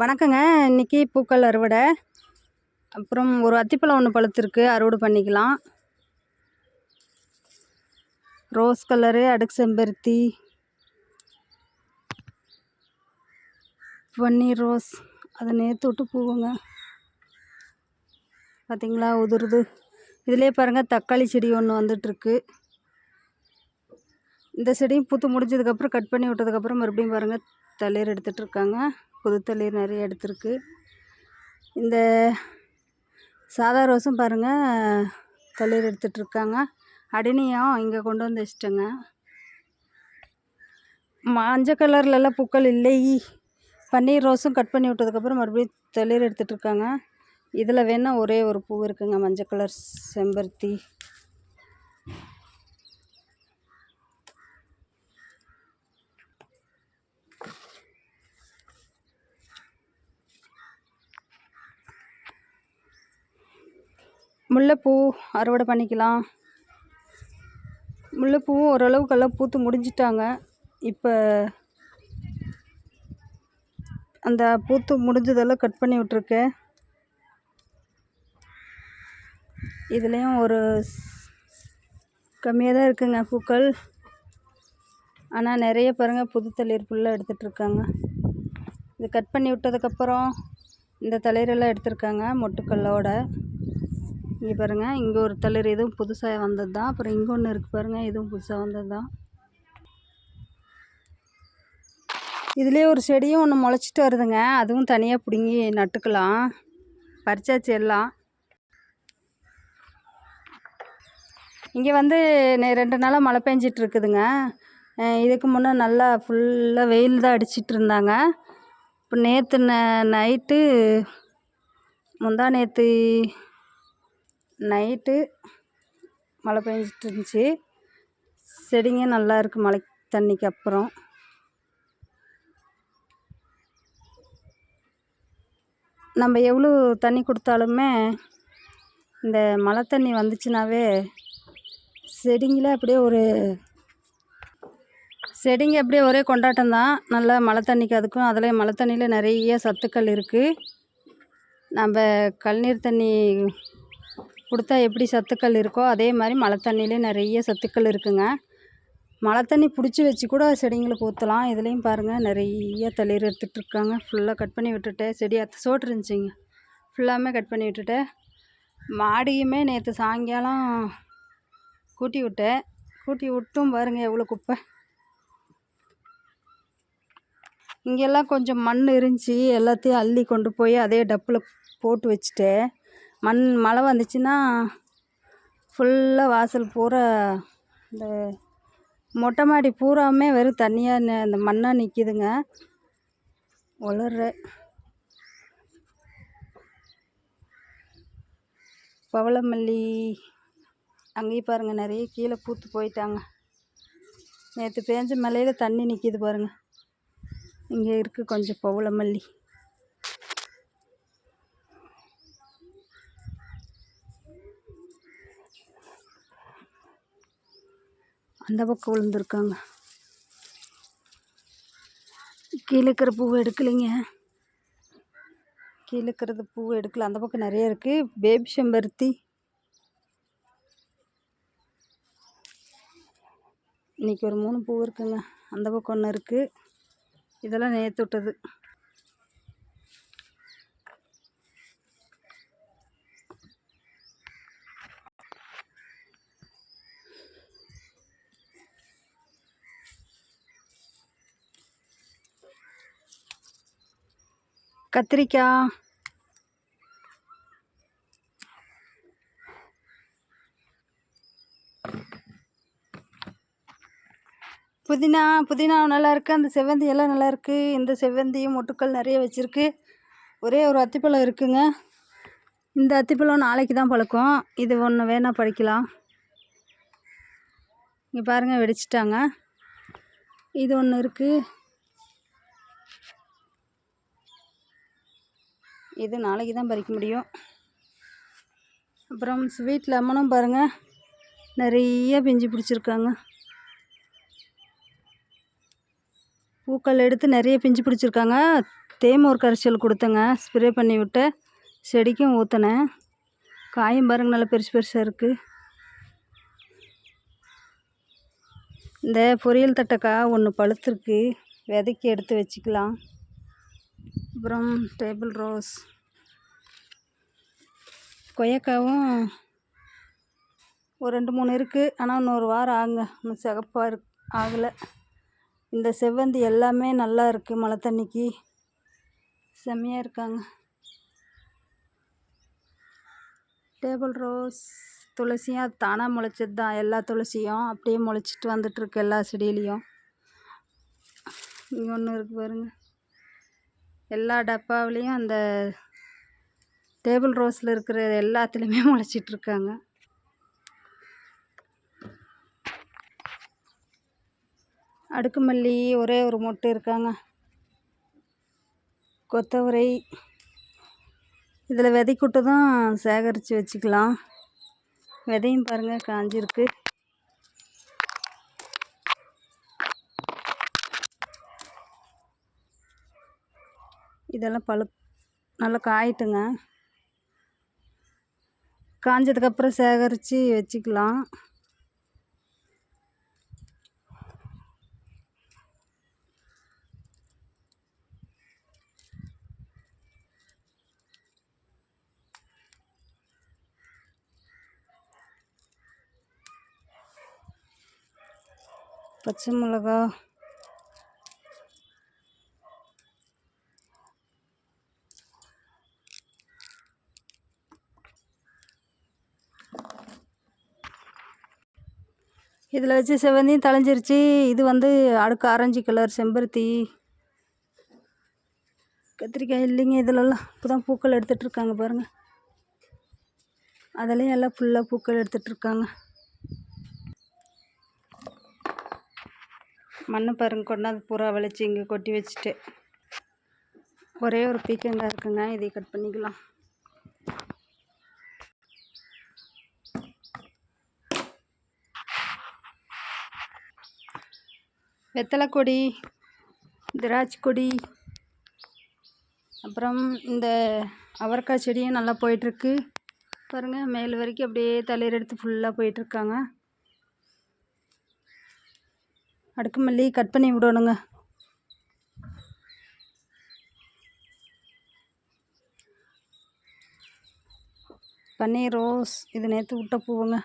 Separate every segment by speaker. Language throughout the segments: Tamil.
Speaker 1: வணக்கங்க. இன்றைக்கி பூக்கள் அறுவடை. அப்புறம் ஒரு அத்திப்பழம் ஒன்று பழுத்திருக்கு. அறுவடை பண்ணிக்கலாம். ரோஸ் கலரு அடுக்கு செம்பருத்தி. பன்னீர் ரோஸ். அதை நேற்று விட்டு பூவுங்க. பார்த்திங்களா உதிருது. இதிலே பாருங்கள் தக்காளி செடி ஒன்று வந்துட்டுருக்கு. இந்த செடியும் பூத்து முடிஞ்சதுக்கப்புறம் கட் பண்ணி விட்டதுக்கப்புறம் மறுபடியும் பாருங்கள் தளிர் எடுத்துகிட்ருக்காங்க இருக்காங்க புது நிறைய எடுத்திருக்கு. இந்த சாதா ரோஸும் பாருங்கள் தளிர் எடுத்துகிட்ருக்காங்க அடினியும் அடினியம் இங்கே கொண்டு வந்து வச்சிட்டேங்க. மஞ்சள் கலர்லலாம் பூக்கள் இல்லை. பன்னீர் ரோஸும் கட் பண்ணி விட்டதுக்கப்புறம் மறுபடியும் தளிர் எடுத்துகிட்ருக்காங்க இதில் வேணால் ஒரே ஒரு பூ இருக்குங்க மஞ்சள் கலர் செம்பருத்தி. முல்லைப்பூ அறுவடை பண்ணிக்கலாம். முல்லைப்பூவும் ஓரளவுக்கெல்லாம் பூத்து முடிஞ்சிட்டாங்க. இப்போ அந்த பூத்து முடிஞ்சதெல்லாம் கட் பண்ணி விட்ருக்கேன் இதுலேயும் ஒரு கம்மியாக தான் இருக்குங்க பூக்கள். ஆனால் நிறைய பாருங்கள் புது தளிர் புல்லாக எடுத்துகிட்ருக்காங்க இது கட் பண்ணி விட்டதுக்கப்புறம் இந்த தளிரெல்லாம் எடுத்திருக்காங்க மொட்டுக்கல்லோட. இங்கே பாருங்கள் இங்கே ஒரு தளிர் இதுவும் புதுசாக வந்தது? தான் அப்புறம் இங்கே ஒன்று இருக்குது பாருங்கள் இதுவும் புதுசாக வந்தது? தான் இதுலேயே ஒரு செடியும் ஒன்று முளைச்சிட்டு வருதுங்க. அதுவும் தனியாக பிடுங்கி நட்டுக்கலாம். பறிச்சாச்சு எல்லாம். இங்கே வந்து ரெண்டு நாளாக மழை பெஞ்சிட்டு இருக்குதுங்க. இதுக்கு முன்னே நல்லா ஃபுல்லாக வெயில் தான் அடிச்சிட்டு இருந்தாங்க. இப்போ நேற்று ந நைட்டு முந்தா நேற்று நைட்டு மழை பெஞ்சிட்டு இருந்துச்சு செடிங்க நல்லா இருக்குது மழை தண்ணிக்கு அப்புறம். நம்ம எவ்வளோ தண்ணி கொடுத்தாலுமே இந்த மழை தண்ணி வந்துச்சுனாவே செடிங்களே அப்படியே ஒரு செடிங்க அப்படியே ஒரே கொண்டாட்டம் தான். நல்லா மழை தண்ணிக்கு அதுக்கும் அதில் மழை தண்ணியில் நிறைய சத்துக்கள் இருக்குது நம்ம கழிநீர் தண்ணி கொடுத்தா எப்படி சத்துக்கள் இருக்கோ அதே மாதிரி மழை தண்ணியிலே நிறைய சத்துக்கள் இருக்குங்க. மழை தண்ணி பிடிச்சி வச்சு கூட செடிங்களுக்கு ஊற்றலாம் இதுலேயும் பாருங்கள் நிறைய தளிர் எடுத்துகிட்ருக்காங்க ஃபுல்லாக கட் பண்ணி விட்டுட்டேன் செடி அத்தை சோட்டு இருந்துச்சிங்க. ஃபுல்லாமே கட் பண்ணி விட்டுட்டேன் மாடியுமே நேற்று சாயங்காலம் கூட்டி விட்டேன். கூட்டி விட்டும் பாருங்கள் எவ்வளோ குப்பை. இங்கெல்லாம் கொஞ்சம் மண் இருந்துச்சு. எல்லாத்தையும் அள்ளி கொண்டு போய் அதே டப்பில் போட்டு வச்சுட்டேன். மண் மழை வந்துச்சுன்னா ஃபுல்லாக வாசல் பூரா இந்த மொட்டை மாடி பூராவுமே வெறும் தண்ணியாக இந்த மண்ணாக நிற்கிதுங்க வளர்ற பவளமல்லி. அங்கேயும் பாருங்கள் நிறைய கீழே பூத்து போயிட்டாங்க. நேற்று பேஞ்ச மழையில் தண்ணி நிற்கிது பாருங்கள் இங்கே இருக்குது கொஞ்சம் பவளமல்லி. அந்த பக்கம் விழுந்துருக்காங்க. கீழே இருக்கிற பூவை எடுக்கலைங்க. கீழே இருக்கிறது பூவை எடுக்கல. அந்த பக்கம் நிறைய இருக்குது பேபி செம்பருத்தி. இன்றைக்கி ஒரு மூணு பூ இருக்குங்க. அந்த பக்கம் ஒன்று இருக்குது இதெல்லாம் நேற்று விட்டது கத்திரிக்காய் புதினா புதினா நல்லா இருக்குது அந்த செவ்வந்தி எல்லாம் நல்லா இருக்குது இந்த செவ்வந்தியும் மொட்டுக்கள் நிறைய வச்சுருக்கு. ஒரே ஒரு அத்திப்பழம் இருக்குங்க. இந்த அத்திப்பழம் நாளைக்கு தான் பழுக்கும். இது ஒன்று வேணால் பறிக்கலாம். இங்கே பாருங்கள் வெடிச்சிட்டாங்க. இது ஒன்று இருக்குது இது நாளைக்கு தான் பறிக்க முடியும். அப்புறம் ஸ்வீட் லெமனும் பாருங்கள் நிறைய பிஞ்சு பிடிச்சிருக்காங்க. பூக்கள் எடுத்து நிறைய பிஞ்சு பிடிச்சிருக்காங்க. தேமூர் கரைச்சல் கொடுத்தேங்க ஸ்ப்ரே பண்ணி விட்டு செடிக்கும் ஊற்றினேன் காயும் பாருங்க நல்லா பெருசு பெருசாக இருக்குது இந்த பொரியல் தட்டைக்காய் ஒன்று பழுத்திருக்கு விதைக்கி எடுத்து வச்சுக்கலாம். அப்புறம் டேபிள் ரோஸ். கொய்யாக்காவும் ஒரு ரெண்டு மூணு இருக்குது ஆனால் இன்னொரு வாரம் ஆகுங்க. இன்னும் சிகப்பாக இருக் ஆகலை. இந்த செவ்வந்தி எல்லாமே நல்லா இருக்குது மழை தண்ணிக்கு. செம்மையாக இருக்காங்க. டேபிள் ரோஸ் துளசியும் அது தானாக முளைச்சது தான் எல்லா துளசியும் அப்படியே முளைச்சிட்டு வந்துட்டுருக்கு எல்லா செடியிலையும். இங்கே ஒன்று இருக்குது பாருங்கள் எல்லா டப்பாவிலையும் அந்த டேபிள் ரோஸில் இருக்கிற எல்லாத்துலேயுமே முளைச்சிட்ருக்காங்க. அடுக்குமல்லி ஒரே ஒரு மொட்டு இருக்காங்க. கொத்தவரை. இதில் விதைக்குட்டு தான் சேகரித்து வச்சுக்கலாம். விதையும் பாருங்கள் காஞ்சிருக்கு. இதெல்லாம் பழு நல்லா காயட்டுங்க. காஞ்சதுக்கப்புறம் சேகரித்து வச்சுக்கலாம். பச்சை மிளகா இதில் வச்சு செவ்வந்தியும் தழைஞ்சிருச்சு. இது வந்து அடுக்கு ஆரஞ்சு கலர் செம்பருத்தி. கத்திரிக்காய் இல்லைங்க இதிலெல்லாம் இப்போ தான் பூக்கள் எடுத்துகிட்ருக்காங்க பாருங்கள் அதுலேயும் எல்லாம் ஃபுல்லாக பூக்கள் எடுத்துகிட்ருக்காங்க. மண்ணு பாருங்க கொண்டாந்து பூரா விளைச்சி இங்கே கொட்டி வச்சுட்டு. ஒரே ஒரு பீக்கங்காய் இருக்குங்க இதை கட் பண்ணிக்கலாம். வெத்தலை கொடி திராட்சை கொடி அப்புறம் இந்த அவரைக்காய் செடியும் நல்லா போயிட்டுருக்கு. பாருங்கள் மேல் வரைக்கும் அப்படியே தளிர் எடுத்து ஃபுல்லாக போயிட்டுருக்காங்க. அடுக்கு மல்லி கட் பண்ணி விடணுங்க. பன்னீர் ரோஸ் இது நேற்று விட்ட பூவுங்க.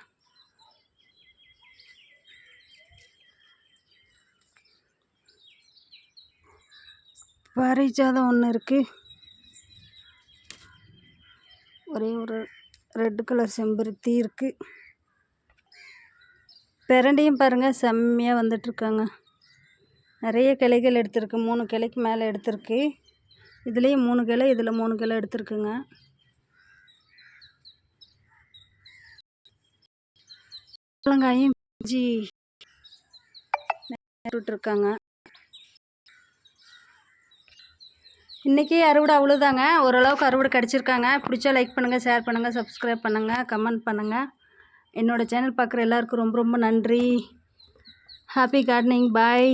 Speaker 1: பாரிஜாதம் ஒன்று இருக்குது ஒரே ஒரு ரெட் கலர் செம்பருத்தி இருக்குது பிரண்டையும் பாருங்கள் செம்மையாக வந்துட்டுருக்காங்க. நிறைய கிளைகள் எடுத்திருக்கு. மூணு கிளைக்கு மேலே எடுத்திருக்கு. இதுலேயும் மூணு கிளை இதில் மூணு கிளை எடுத்திருக்குங்க. முள்ளங்காயும் இஞ்சி விட்டுருக்காங்க இன்றைக்கி அறுவடை அவ்வளோதாங்க ஓரளவுக்கு அறுவடை கிடச்சிருக்காங்க. பிடிச்சா லைக் பண்ணுங்கள் ஷேர் பண்ணுங்கள் சப்ஸ்கிரைப் பண்ணுங்கள் கமெண்ட் பண்ணுங்கள் என்னோடய சேனல் பார்க்குற எல்லாருக்கும் ரொம்ப ரொம்ப நன்றி. ஹாப்பி கார்டனிங் பாய்